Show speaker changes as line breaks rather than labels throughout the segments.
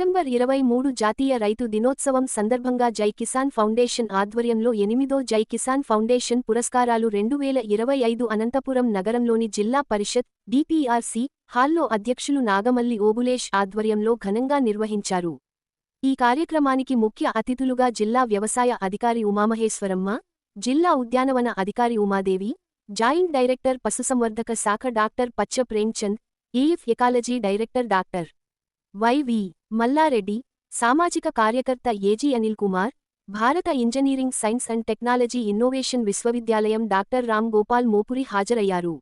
December ఇరవై మూడు జాతీయ రైతు దినోత్సవం సందర్భంగా జై కిసాన్ ఫౌండేషన్ ఆధ్వర్యంలో ఎనిమిదో జై కిసాన్ ఫౌండేషన్ పురస్కారాలు రెండు వేల ఇరవై ఐదు అనంతపురం నగరంలోని జిల్లా పరిషత్ డిపిఆర్సి హాల్లో అధ్యక్షులు నాగమల్లి ఓబులేష్ ఆధ్వర్యంలో ఘనంగా నిర్వహించారు. ఈ కార్యక్రమానికి ముఖ్య అతిథులుగా జిల్లా వ్యవసాయ అధికారి ఉమామహేశ్వరమ్మ జిల్లా ఉద్యానవన అధికారి ఉమాదేవి జాయింట్ డైరెక్టర్ పశుసంవర్ధక శాఖ doctor Pacha Premchand AF ecology director doctor YV Mallareddy సామాజిక కార్యకర్త ఏజీ అనిల్ కుమార్ భారత engineering science and technology innovation విశ్వవిద్యాలయం డాక్టర్ రామ్ గోపాల్ మోపురి హాజరయ్యారు.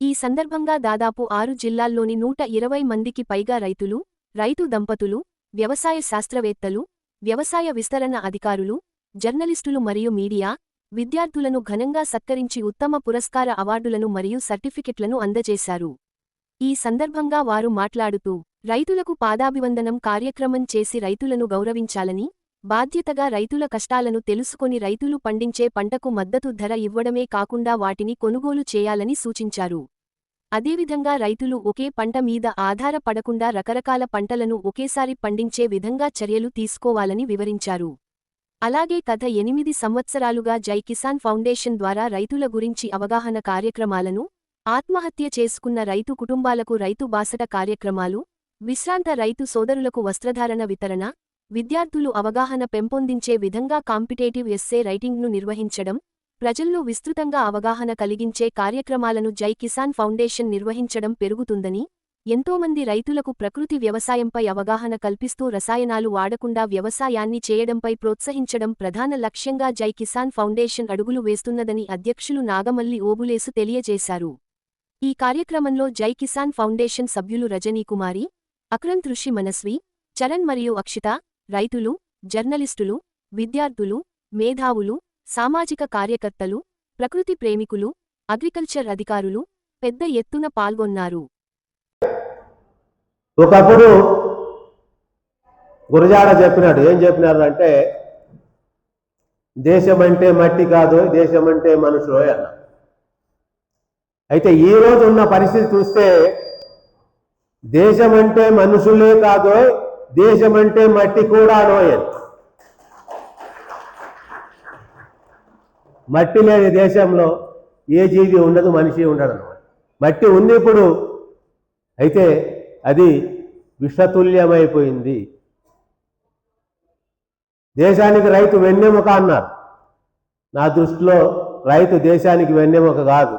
ఈ సందర్భంగా దాదాపు ఆరు జిల్లాల్లోని నూట ఇరవై మందికి పైగా రైతులు రైతు దంపతులు వ్యవసాయ శాస్త్రవేత్తలు వ్యవసాయ విస్తరణ అధికారులు జర్నలిస్టులు మరియు మీడియా విద్యార్థులను ఘనంగా సత్కరించి ఉత్తమ పురస్కార అవార్డులను మరియు సర్టిఫికెట్లను అందజేశారు. ఈ సందర్భంగా వారు మాట్లాడుతూ రైతులకు పాదాభివందనం కార్యక్రమం చేసి రైతులను గౌరవించాలని బాధ్యతగా రైతుల కష్టాలను తెలుసుకొని రైతులు పండించే పంటకు మద్దతు ధర ఇవ్వడమే కాకుండా వాటిని కొనుగోలు చేయాలని సూచించారు. అదేవిధంగా రైతులు ఒకే పంట మీద ఆధారపడకుండా రకరకాల పంటలను ఒకేసారి పండించే విధంగా చర్యలు తీసుకోవాలని వివరించారు. అలాగే గత ఎనిమిది సంవత్సరాలుగా జై కిసాన్ ఫౌండేషన్ ద్వారా రైతుల గురించి అవగాహన కార్యక్రమాలను ఆత్మహత్య చేసుకున్న రైతు కుటుంబాలకు రైతు బాసట కార్యక్రమాలు విశ్రాంత రైతు సోదరులకు వస్త్రధారణ వితరణ విద్యార్థులు అవగాహన పెంపొందించే విధంగా కాంపిటేటివ్ ఎస్సే రైటింగ్ను నిర్వహించడం ప్రజల్లో విస్తృతంగా అవగాహన కలిగించే కార్యక్రమాలను జై కిసాన్ ఫౌండేషన్ నిర్వహించడం పెరుగుతుందని ఎంతోమంది రైతులకు ప్రకృతి వ్యవసాయంపై అవగాహన కల్పిస్తూ రసాయనాలు వాడకుండా వ్యవసాయాన్ని చేయడంపై ప్రోత్సహించడం ప్రధాన లక్ష్యంగా జై కిసాన్ ఫౌండేషన్ అడుగులు వేస్తున్నదని అధ్యక్షులు నాగమల్లి ఓబులేసు తెలియజేశారు. ఈ కార్యక్రమంలో జై కిసాన్ ఫౌండేషన్ సభ్యులు రజనీకుమారి అక్రంత్ ఋషి మనస్వి చరణ్ మరియు అక్షిత రైతులు జర్నలిస్టులు విద్యార్థులు మేధావులు సామాజిక కార్యకర్తలు ప్రకృతి ప్రేమికులు అగ్రికల్చర్ అధికారులు పెద్ద ఎత్తున పాల్గొన్నారు.
ఒకప్పుడు గురజాడ చెప్పినాడు. ఏం చెప్పినారు అంటే దేశం అంటే మట్టి కాదు దేశం అంటే మనుషులు అన్న అయితే ఈరోజు ఉన్న పరిస్థితి చూస్తే దేశం అంటే మనుషులే కాదు దేశం అంటే మట్టి కూడా అని మట్టి లేని దేశంలో ఏ జీవి ఉండదు మనిషి ఉండడు మట్టి ఉంది ఇప్పుడు అయితే అది విషతుల్యమైపోయింది. దేశానికి రైతు వెన్నెముక అన్నారు. నా దృష్టిలో రైతు దేశానికి వెన్నెముక కాదు.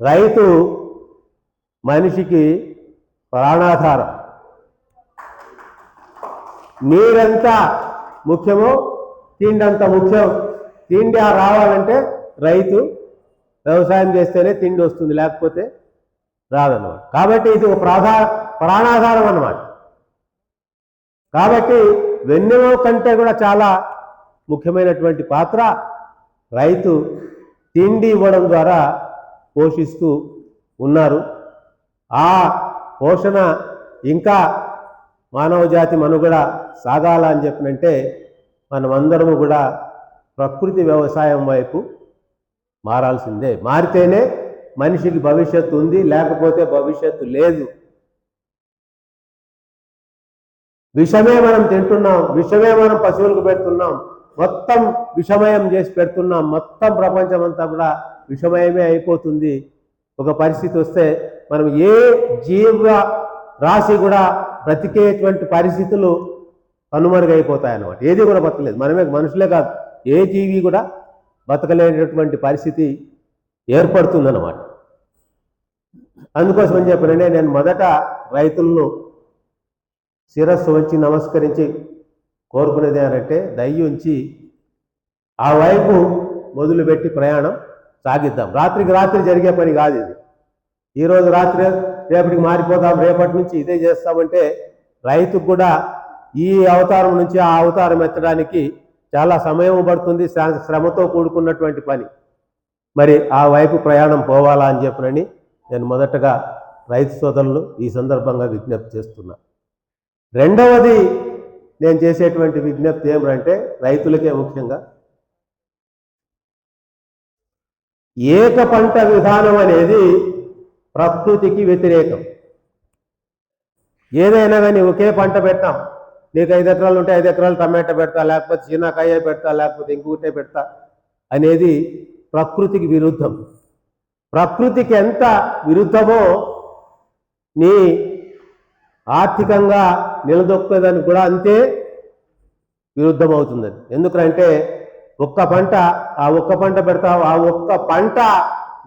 రైతు మనిషికి ప్రాణాధారం. నీరెంత ముఖ్యమో తిండి అంత ముఖ్యం. తిండి ఆ రావాలంటే రైతు వ్యవసాయం చేస్తేనే తిండి వస్తుంది లేకపోతే రాదన్నమాట. కాబట్టి ఇది ఒక ప్రాధా ప్రాణాధారం అన్నమాట. కాబట్టి వెన్నెమ కంటే కూడా చాలా ముఖ్యమైనటువంటి పాత్ర రైతు తిండి ఇవ్వడం ద్వారా పోషిస్తూ ఉన్నారు. ఆ పోషణ ఇంకా మానవ జాతి మనుగడ సాగాల అని చెప్పినంటే మనమందరము కూడా ప్రకృతి వ్యవసాయం వైపు మారాల్సిందే. మారితేనే మనిషికి భవిష్యత్తు ఉంది లేకపోతే భవిష్యత్తు లేదు. విషమే మనం తింటున్నాం విషమే మనం పశువులకు పెడుతున్నాం మొత్తం విషమయం చేసి పెడుతున్నాం మొత్తం ప్రపంచం అంతా కూడా విషమయమే అయిపోతుంది. ఒక పరిస్థితి వస్తే మనం ఏ జీవ రాశి కూడా బ్రతికేటువంటి పరిస్థితులు కనుమరుగైపోతాయి అన్నమాట ఏది కూడా బతకలేదు. మనమే మనుషులే కాదు. ఏ జీవి కూడా బతకలేనటువంటి పరిస్థితి ఏర్పడుతుందన్నమాట. అందుకోసం అని చెప్పానంటే నేను మొదట రైతులను శిరస్సు వచ్చి నమస్కరించి కోరుకునేది ఏంటంటే దయ్యి ఉంచి ఆ వైపు మొదలుపెట్టి ప్రయాణం సాగిద్దాం. రాత్రికి రాత్రి జరిగే పని కాదు ఇది. ఈరోజు రాత్రి రేపటికి మారిపోతాం రేపటి నుంచి ఇదే చేస్తామంటే రైతుకు కూడా ఈ అవతారం నుంచి ఆ అవతారం ఎత్తడానికి చాలా సమయం పడుతుంది. శ్రమతో కూడుకున్నటువంటి పని. మరి ఆ వైపు ప్రయాణం పోవాలా అని చెప్పనని నేను మొదటగా రైతు సోదరులు ఈ సందర్భంగా విజ్ఞప్తి చేస్తున్నా. రెండవది నేను చేసేటువంటి విజ్ఞప్తి ఏమిటంటే రైతులకే ముఖ్యంగా ఏక పంట విధానం అనేది ప్రకృతికి వ్యతిరేకం. ఏదైనా కానీ ఒకే పంట పెట్టాం. నీకు ఐదు ఎకరాలు ఉంటే ఐదు ఎకరాలు టమాటా పెడతా లేకపోతే చీనాకాయ పెడతా లేకపోతే ఇంకొకటే పెడతా అనేది ప్రకృతికి విరుద్ధం. ప్రకృతికి ఎంత విరుద్ధమో నీ ఆర్థికంగా నిలదొక్కేదానికి కూడా అంతే విరుద్ధం అవుతుంది ఎందుకంటే ఒక్క పంట ఆ ఒక్క పంట పెడతావు ఆ ఒక్క పంట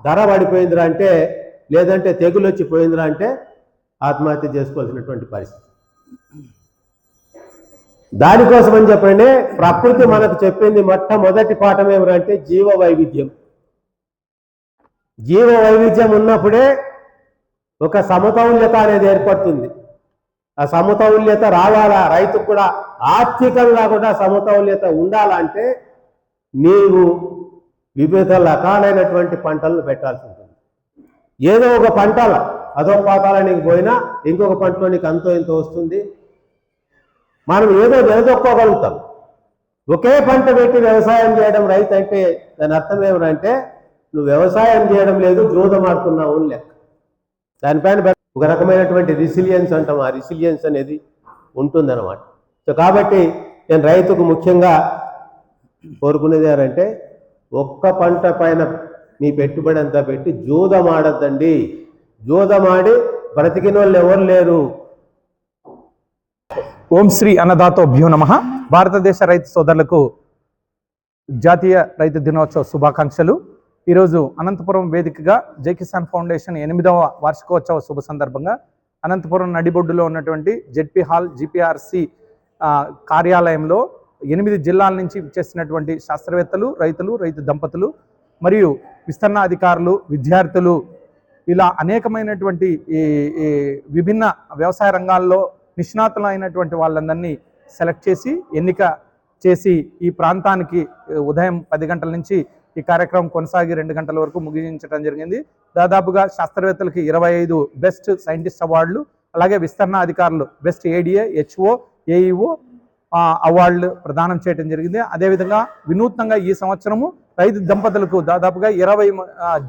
ధర పడిపోయిందిరా అంటే లేదంటే తెగులు వచ్చి పోయిందిరా అంటే ఆత్మహత్య చేసుకోవాల్సినటువంటి పరిస్థితి. దానికోసం అని చెప్పండి ప్రకృతి మనకు చెప్పింది మొట్టమొదటి పాఠం ఏమిటంటే జీవ వైవిధ్యం జీవ వైవిధ్యం ఉన్నప్పుడే ఒక సమతౌల్యత అనేది ఏర్పడుతుంది. ఆ సమతౌల్యత రావాలా? రైతుకు కూడా ఆర్థికంగా కూడా సమతౌల్యత ఉండాలంటే నీవు వివిధ రకాలైనటువంటి పంటలను పెట్టాల్సి ఉంటుంది. ఏదో ఒక పంటల అదో పాతాల నీకు పోయినా ఇంకొక పంటలో నీకు అంతో ఇంతో వస్తుంది. మనం ఏదో నిలదొక్కోగలుగుతాం ఒకే పంట పెట్టి వ్యవసాయం చేయడం రైతు అంటే దాని అర్థం ఏమిటంటే నువ్వు వ్యవసాయం చేయడం లేదు జూదమాడుతున్నావు అని లెక్క. దానిపైన ఒక రకమైనటువంటి రిసిలియన్స్ అంటాం. ఆ రిసిలియన్స్ అనేది ఉంటుందన్నమాట. సో కాబట్టి నేను రైతుకు ముఖ్యంగా కోరుకునేది ఏంటంటే ఒక్క పంట పైన మీ పెట్టుబడి అంతా పెట్టి జూదమాడద్దండి. జూదమాడి బ్రతికిన వాళ్ళు ఎవరు లేరు.
ఓం శ్రీ అన్నదాతోభ్యో నమ. భారతదేశ రైతు సోదరులకు జాతీయ రైతు దినోత్సవ శుభాకాంక్షలు. ఈరోజు అనంతపురం వేదికగా జై కిసాన్ ఫౌండేషన్ ఎనిమిదవ వార్షికోత్సవ శుభ సందర్భంగా అనంతపురం నడిబొడ్డులో ఉన్నటువంటి జెడ్పీ హాల్ జిపిఆర్సి కార్యాలయంలో ఎనిమిది జిల్లాల నుంచి చేసినటువంటి శాస్త్రవేత్తలు రైతులు రైతు దంపతులు మరియు విస్తరణ అధికారులు విద్యార్థులు ఇలా అనేకమైనటువంటి ఈ విభిన్న వ్యవసాయ రంగాల్లో నిష్ణాతులైనటువంటి వాళ్ళందరినీ సెలెక్ట్ చేసి ఎన్నిక చేసి ఈ ప్రాంతానికి ఉదయం పది గంటల నుంచి ఈ కార్యక్రమం కొనసాగి రెండు గంటల వరకు ముగించడం జరిగింది. దాదాపుగా శాస్త్రవేత్తలకి ఇరవై ఐదు బెస్ట్ సైంటిస్ట్ అవార్డులు అలాగే విస్తరణ అధికారులు బెస్ట్ ఏడిఏ హెచ్ఓ ఏఈఓ అవార్డులు ప్రదానం చేయడం జరిగింది. అదేవిధంగా వినూత్నంగా ఈ సంవత్సరము రైతు దంపతులకు దాదాపుగా ఇరవై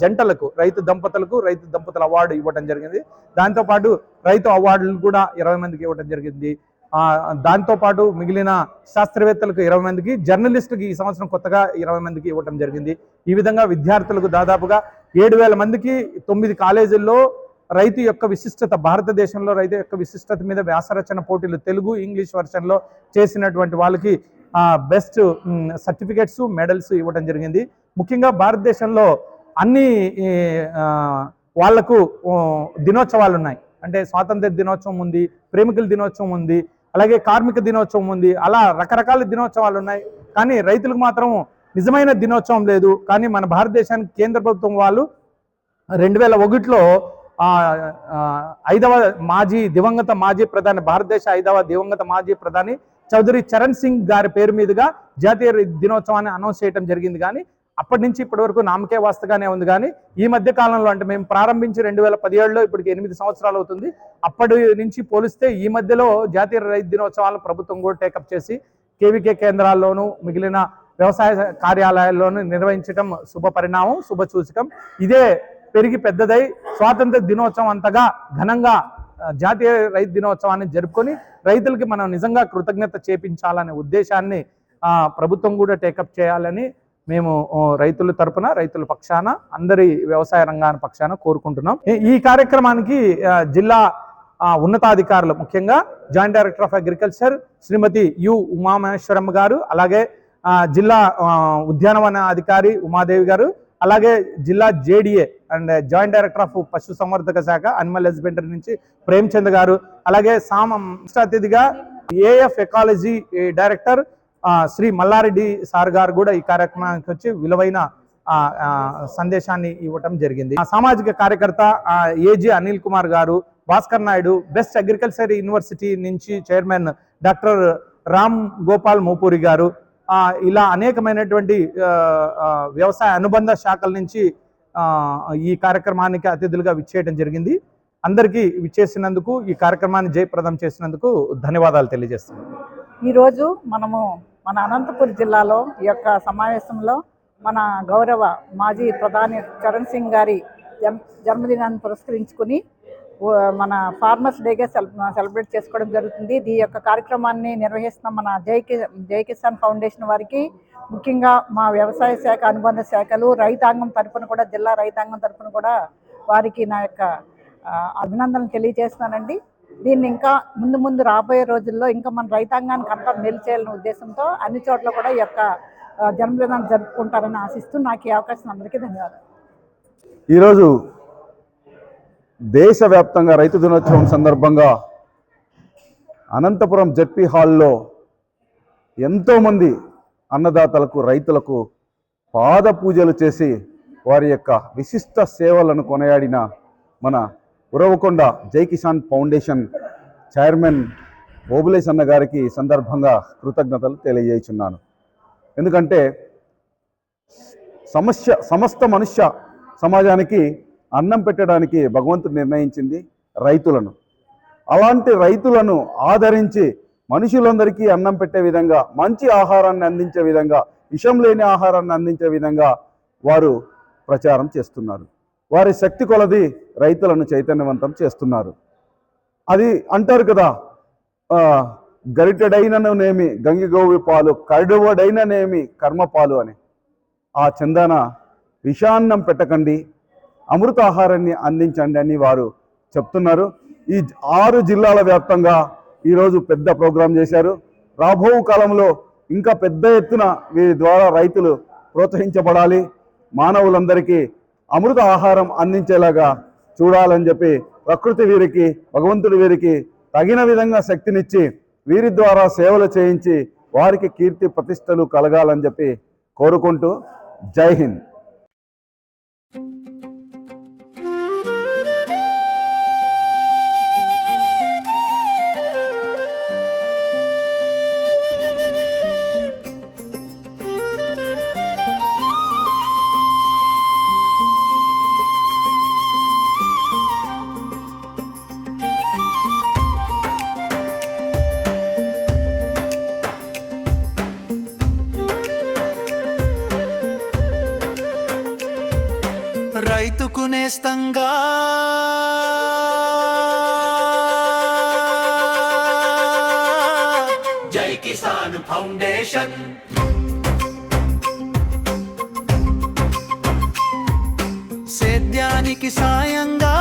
జంటలకు రైతు దంపతులకు రైతు దంపతుల అవార్డు ఇవ్వడం జరిగింది. దాంతోపాటు రైతు అవార్డులు కూడా ఇరవై మందికి ఇవ్వడం జరిగింది. దాంతోపాటు మిగిలిన శాస్త్రవేత్తలకు ఇరవై మందికి జర్నలిస్టుకి ఈ సంవత్సరం కొత్తగా ఇరవై మందికి ఇవ్వడం జరిగింది. ఈ విధంగా విద్యార్థులకు దాదాపుగా ఏడు వేల మందికి తొమ్మిది కాలేజీల్లో రైతు యొక్క విశిష్టత భారతదేశంలో రైతు యొక్క విశిష్టత మీద వ్యాసరచన పోటీలు తెలుగు ఇంగ్లీష్ వర్షన్లో చేసినటువంటి వాళ్ళకి బెస్ట్ సర్టిఫికెట్స్ మెడల్స్ ఇవ్వడం జరిగింది. ముఖ్యంగా భారతదేశంలో అన్ని వాళ్ళకు దినోత్సవాలు ఉన్నాయి. అంటే స్వాతంత్ర దినోత్సవం ఉంది ప్రేమికుల దినోత్సవం ఉంది అలాగే కార్మిక దినోత్సవం ఉంది. అలా రకరకాల దినోత్సవాలు ఉన్నాయి. కానీ రైతులకు మాత్రం నిజమైన దినోత్సవం లేదు. కానీ మన భారతదేశానికి కేంద్ర ప్రభుత్వం వాళ్ళు రెండు వేల ఒకటిలో ఐదవ మాజీ దివంగత మాజీ ప్రధాని భారతదేశ ఐదవ దివంగత మాజీ ప్రధాని చౌదరి చరణ్ సింగ్ గారి పేరు మీదుగా జాతీయ దినోత్సవాన్ని అనౌన్స్ చేయడం జరిగింది కానీ అప్పటి నుంచి ఇప్పటి వరకు నామకే వాస్తగానే ఉంది కానీ ఈ మధ్య కాలంలో అంటే మేము ప్రారంభించి రెండు వేల పదిహేడులో ఇప్పటికి ఎనిమిది సంవత్సరాలు అవుతుంది. అప్పటి నుంచి పోలిస్తే ఈ మధ్యలో జాతీయ రైతు దినోత్సవాలను ప్రభుత్వం కూడా టేకప్ చేసి కేవీకే కేంద్రాల్లోనూ మిగిలిన వ్యవసాయ కార్యాలయాల్లోనూ నిర్వహించడం శుభ పరిణామం శుభ సూచకం. ఇదే పెరిగి పెద్దదై స్వాతంత్ర దినోత్సవం అంతగా ఘనంగా జాతీయ రైతు దినోత్సవాన్ని జరుపుకొని రైతులకి మనం నిజంగా కృతజ్ఞత చేపించాలనే ఉద్దేశాన్ని ప్రభుత్వం కూడా టేకప్ చేయాలని మేము రైతుల తరపున రైతుల పక్షాన అందరి వ్యవసాయ రంగాన్ని పక్షాన కోరుకుంటున్నాం. ఈ- కార్యక్రమానికి జిల్లా ఉన్నతాధికారులు ముఖ్యంగా joint director of agriculture Shrimati U Umamaheswaramma garu అలాగే జిల్లా ఉద్యానవన అధికారి ఉమాదేవి గారు అలాగే జిల్లా JDA and joint director of పశు సంవర్ధక శాఖ అనిమల్ హస్బెండరీ నుంచి ప్రేమ్చంద్ గారు అలాగే సామ ముఖ్య అతిథిగా AF ecology director Shri Mallareddy sir garu కూడా ఈ కార్యక్రమానికి వచ్చి విలువైన సందేశాన్ని ఇవ్వటం జరిగింది. సామాజిక కార్యకర్త AG Anil Kumar garu Bhaskar Naidu best agriculture university నుంచి చైర్మన్ డాక్టర్ రామ్ గోపాల్ మోపూరి గారు ఇలా అనేకమైనటువంటి వ్యవసాయ అనుబంధ శాఖల నుంచి ఈ కార్యక్రమానికి అతిథులుగా విచ్చేయడం జరిగింది. అందరికీ విచ్చేసినందుకు ఈ కార్యక్రమాన్ని జయప్రదం చేసినందుకు ధన్యవాదాలు తెలియజేస్తున్నాను.
ఈరోజు మనము మన అనంతపురం జిల్లాలో ఈ యొక్క సమావేశంలో మన గౌరవ మాజీ ప్రధాని చరణ్ సింగ్ గారి జన్మదినాన్ని పురస్కరించుకుని మన ఫార్మర్స్ డేగా సెల్ సెలబ్రేట్ చేసుకోవడం జరుగుతుంది. ఈ యొక్క కార్యక్రమాన్ని నిర్వహిస్తున్న మన జై జై కిసాన్ ఫౌండేషన్ వారికి ముఖ్యంగా మా వ్యవసాయ శాఖ అనుబంధ శాఖలు రైతాంగం తరపున కూడా జిల్లా రైతాంగం తరఫున కూడా వారికి నా యొక్క అభినందనలు తెలియజేస్తున్నానండి. దీన్ని ఇంకా ముందు ముందు రాబోయే రోజుల్లో ఇంకా మన రైతాంగానికి అంతా మేలు చేయాలనే ఉద్దేశంతో అన్ని చోట్ల కూడా ఈ యొక్క జన్మదినాన్ని జరుపుకుంటారని ఆశిస్తూ నాకు ఈ అవకాశం అందరికీ ధన్యవాదాలు.
ఈరోజు దేశవ్యాప్తంగా రైతు దినోత్సవం సందర్భంగా అనంతపురం జడ్పీ హాల్లో ఎంతోమంది అన్నదాతలకు రైతులకు పాద పూజలు చేసి వారి యొక్క విశిష్ట సేవలను కొనయాడిన మన ఉరవకొండ జై కిసాన్ ఫౌండేషన్ చైర్మన్ బోబులేస్ అన్న గారికి సందర్భంగా కృతజ్ఞతలు తెలియజేస్తున్నాను. ఎందుకంటే సమస్య సమస్త మనుష్య సమాజానికి అన్నం పెట్టడానికి భగవంతుడు నిర్ణయించింది రైతులను. అలాంటి రైతులను ఆదరించి మనుషులందరికీ అన్నం పెట్టే విధంగా మంచి ఆహారాన్ని అందించే విధంగా విషం లేని ఆహారాన్ని అందించే విధంగా వారు ప్రచారం చేస్తున్నారు. వారి శక్తి కొలది రైతులను చైతన్యవంతం చేస్తున్నారు. అది అంటారు కదా ఆ, గరిటెడైననేమి గంగిగోవి పాలు కడువడైననేమి కర్మపాలు అని. ఆ చందన విషాన్నం పెట్టకండి అమృత ఆహారాన్ని అందించండి అని వారు చెప్తున్నారు. ఈ ఆరు జిల్లాల వ్యాప్తంగా ఈరోజు పెద్ద ప్రోగ్రాం చేశారు. రాబో కాలంలో ఇంకా పెద్ద ఎత్తున వీరి ద్వారా రైతులు ప్రోత్సహించబడాలి. మానవులందరికీ అమృత ఆహారం అందించేలాగా చూడాలని చెప్పి ప్రకృతి వీరికి భగవంతుడి వీరికి తగిన విధంగా శక్తినిచ్చి వీరి ద్వారా సేవలు చేయించి వారికి కీర్తి ప్రతిష్టలు కలగాలని చెప్పి కోరుకుంటూ జై హింద్.
నేస్తంగా జై కిసాన్ ఫౌండేషన్. సేద్యానికి సాయంగా.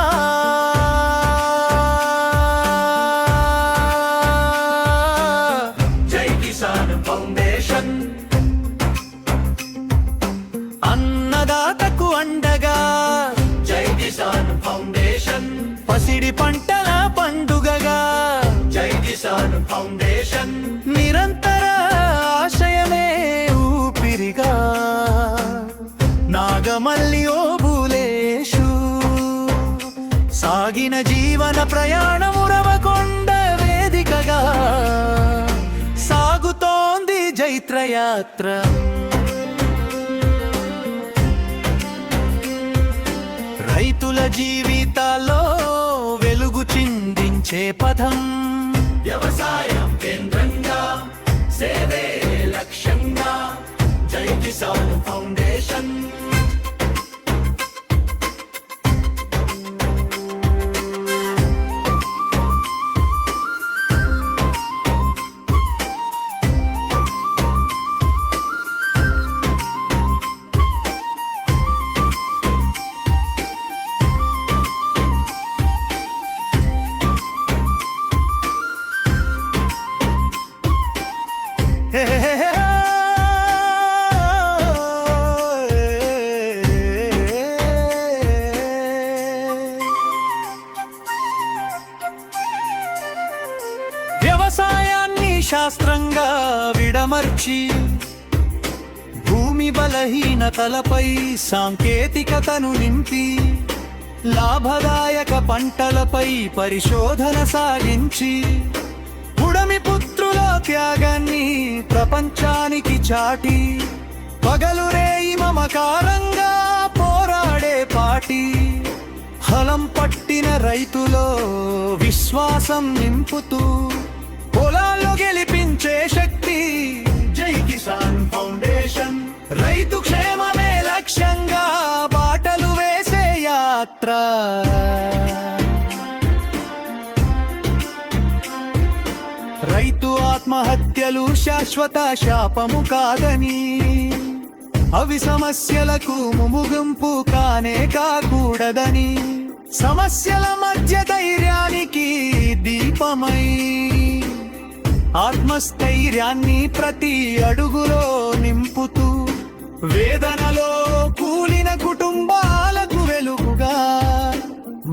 ఫౌండేషన్ నిరంతర ఆశయమే ఊపిరిగా. నాగమల్లి ఓ భూలేషు సాగిన జీవన ప్రయాణం ఉరవకొండ వేదికగా. సాగుతోంది జైత్రయాత్ర. రైతుల జీవితాల్లో వెలుగు చిందించే పథం. వ్యవసాయం కేంద్రంగా సేవే లక్ష్యంగా. జై కిసాన్ ఫౌండేషన్. వ్యవసాయాన్ని శాస్త్రంగా విడమర్చి భూమి బలహీనతలపై సాంకేతికతను నింపి లాభదాయక పంటలపై పరిశోధన సాగించి త్యాగాన్ని ప్రపంచానికి చాటి పగలు రేయి మమకారంగా పోరాడే పాటి హలం పట్టిన రైతులో విశ్వాసం నింపుతూ పొలాల్లో గెలిపించే శక్తి జై కిసాన్ ఫౌండేషన్. రైతు క్షేమమే లక్ష్యంగా బాటలు వేసే యాత్ర. సమస్యలు శాశ్వత శాపము కాదని అవి సమస్యలకు ముముగింపు కానే కాకూడదని సమస్యల మధ్య ధైర్యానికి దీపమై ఆత్మస్థైర్యాన్ని ప్రతి అడుగులో నింపుతూ వేదనలో కూలిన కుటుంబాలకు వెలుగుగా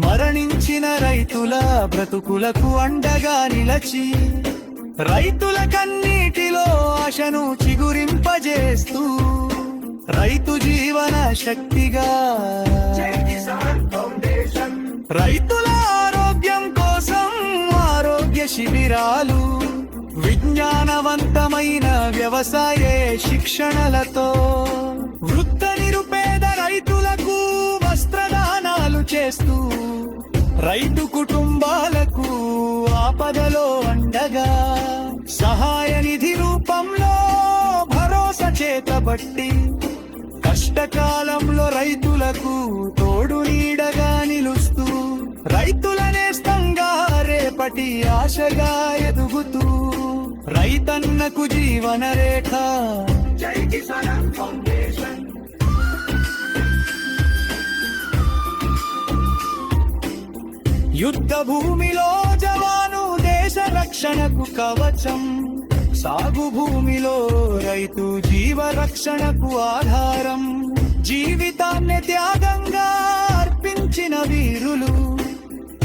మరణించిన రైతుల బ్రతుకులకు అండగా నిలచి రైతుల కన్నీటిలో ఆశను చిగురింపజేస్తూ రైతు జీవన శక్తిగా. రైతుల ఆరోగ్యం కోసం ఆరోగ్య శిబిరాలు విజ్ఞానవంతమైన వ్యవసాయ శిక్షణలతో వృత్త నిరుపేద రైతులకు వస్త్రదానాలు చేస్తూ రైతు కుటుంబాలకు ఆపదలో అండగా సహాయ నిధి రూపంలో భరోసా చేతబట్టి కష్టకాలంలో రైతులకు తోడు నీడగా నిలుస్తూ రైతుల నేస్తంగా రేపటి ఆశగా ఎదుగుతూ రైతన్నకు జీవన రేఖ. జై కిసాన్ ఫౌండేషన్. యుద్ధ భూమిలో జవాను దేశ రక్షణకు కవచం. సాగు భూమిలో రైతు జీవ రక్షణకు ఆధారం. జీవితాన్ని త్యాగంగా అర్పించిన వీరులు.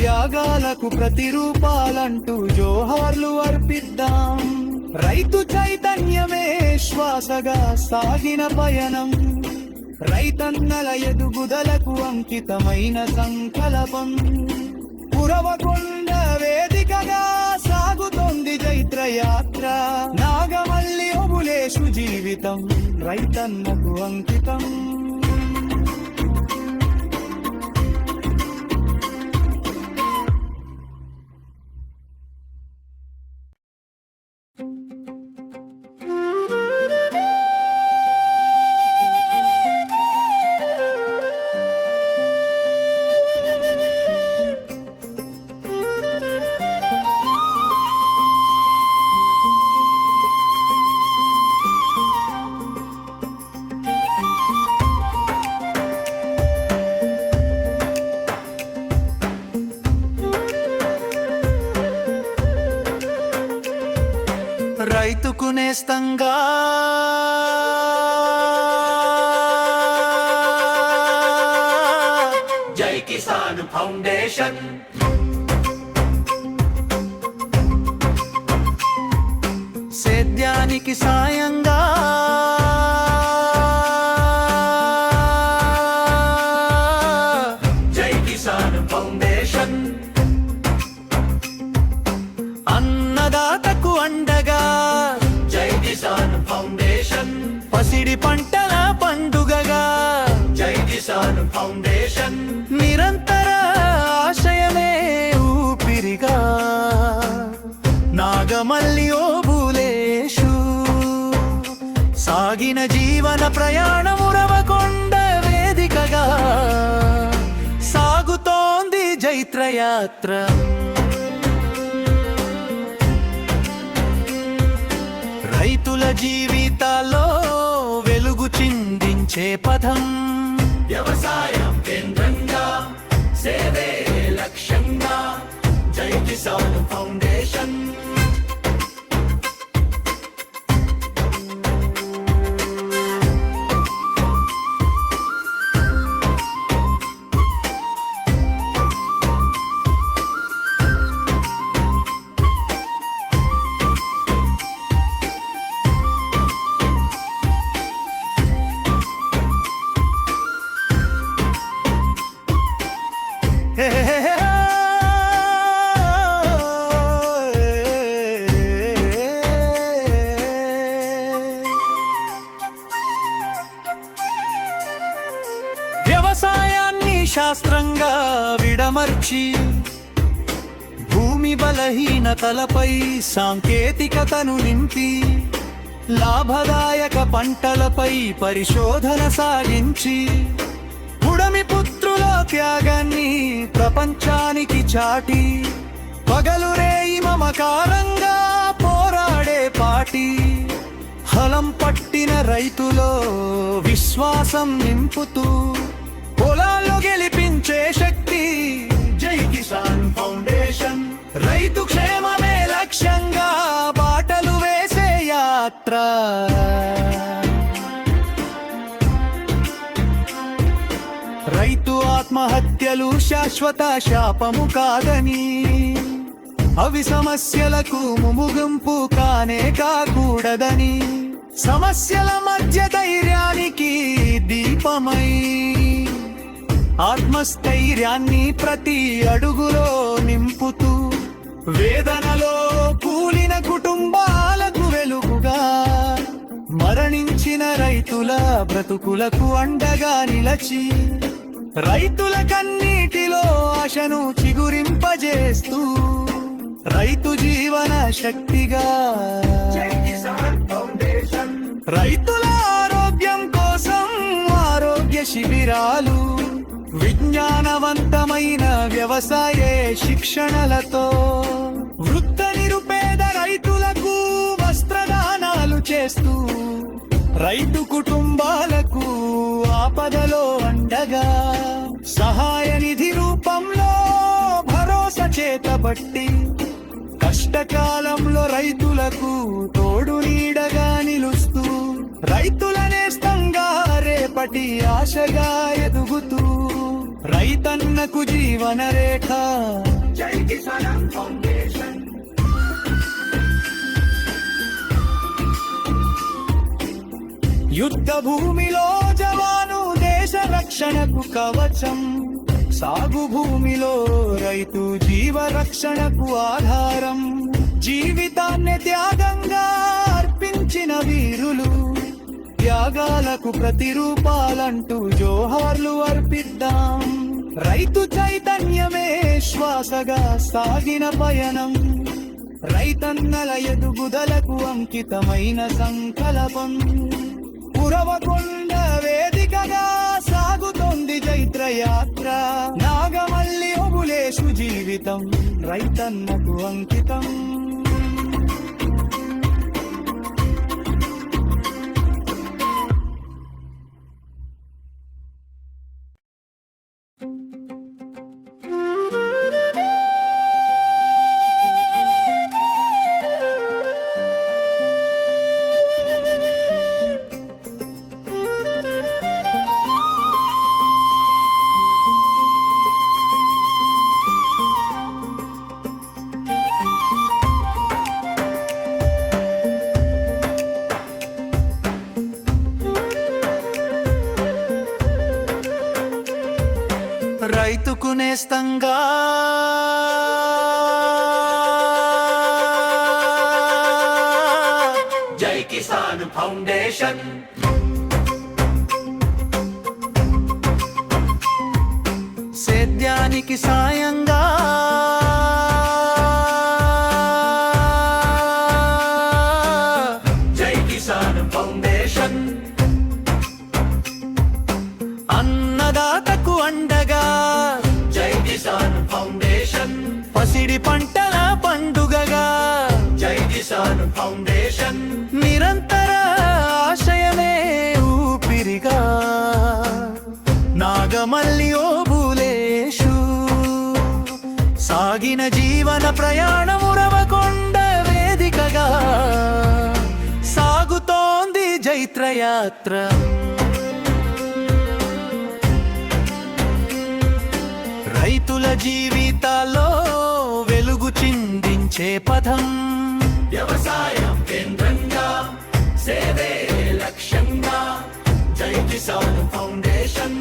త్యాగాలకు ప్రతిరూపాలంటూ జోహార్లు అర్పిద్దాం. రైతు చైతన్యమే శ్వాసగా సాగిన పయనం. రైతన్నల ఎదుగుదలకు అంకితమైన సంకల్పం. పురవకొండ వేదికగా సాగుతోంది చైత్ర యాత్ర నాగమల్లి ఒబులేషు జీవితం రైతన్నకు అంకితం. నేస్తంగా జై కిసాన్ ఫౌండేషన్. సేద్యానికి సాయంగా. ఫౌండేషన్ నిరంతర ఆశయమే ఊపిరిగా. నాగమల్లి ఓ భూలేషు సాగిన జీవన ప్రయాణము రవకొండ వేదికగా. సాగుతోంది జైత్రయాత్ర. రైతుల జీవితాల్లో వెలుగు చిందించే పథం. వ్యవసాయం కేంద్రంగా సేవే లక్ష్యంగా. జై కిసాన్ ఫౌండేషన్. శాస్త్రంగా విడమర్చి భూమి బలహీనతలపై సాంకేతికతను నింపి లాభదాయక పంటలపై పరిశోధన సాగించి పుడమి పుత్రుల త్యాగాన్ని ప్రపంచానికి చాటి పగలురే మమకారంగా పోరాడే పాటి హలం పట్టిన రైతులో విశ్వాసం నింపుతూ గెలిపించే శక్తి. జై కిసాన్ ఫౌండేషన్. రైతు క్షేమమే లక్ష్యంగా బాటలు వేసే యాత్ర. రైతు ఆత్మహత్యలు శాశ్వత శాపము కాదని. అవి సమస్యలకు ముగింపు కానే కాకూడదని. సమస్యల మధ్య ధైర్యానికి దీపమై ఆత్మస్థైర్యాన్ని ప్రతి అడుగులో నింపుతూ వేదనలో కూలిన కుటుంబాలకు వెలుగుగా మరణించిన రైతుల బ్రతుకులకు అండగా నిలచి రైతుల కన్నీటిలో ఆశను చిగురింపజేస్తూ రైతు జీవన శక్తిగా. రైతుల ఆరోగ్యం కోసం ఆరోగ్య శిబిరాలు విజ్ఞానవంతమైన వ్యవసాయ శిక్షణలతో. వృద్ధ నిరుపేద రైతులకు వస్త్రదానాలు చేస్తూ రైతు కుటుంబాలకు ఆపదలో అండగా సహాయ నిధి రూపంలో భరోసా చేతబట్టి కష్టకాలంలో రైతులకు తోడు నీడగా నిలుస్తూ రైతుల నేస్తంగా రేపటి ఆశగా ఎదుగుతూ రైతన్నకు జీవన రేఖ. జై కిసాన్ ఫౌండేషన్. యుద్ధ భూమిలో జవాను దేశ రక్షణకు కవచం. సాగు భూమిలో రైతు జీవ రక్షణకు ఆధారం. జీవితాన్ని త్యాగంగా అర్పించిన వీరులు. త్యాగాలకు ప్రతిరూపాలంటూ జోహార్లు అర్పిద్దాం. రైతు చైతన్యమే శ్వాసగా సాగిన పయనం. రైతన్నల ఎదుగుదలకు అంకితమైన సంకల్పం. పురవకొండ వేదికగా సాగుతోంది చైత్ర యాత్ర నాగమల్లి ఒబులేషు జీవితం రైతన్నకు అంకితం. నేస్తంగా జై కిసాన్ ఫౌండేషన్. సేద్యానికి సాయంగా జీవన ప్రయాణము వేదికగా సాగుతోంది జైత్రయాత్ర. రైతుల జీవితాల్లో వెలుగు చిందించే పదం వ్యవసాయం కేంద్రంగా సేవే లక్ష్యంగా జై కిసాన్ ఫౌండేషన్.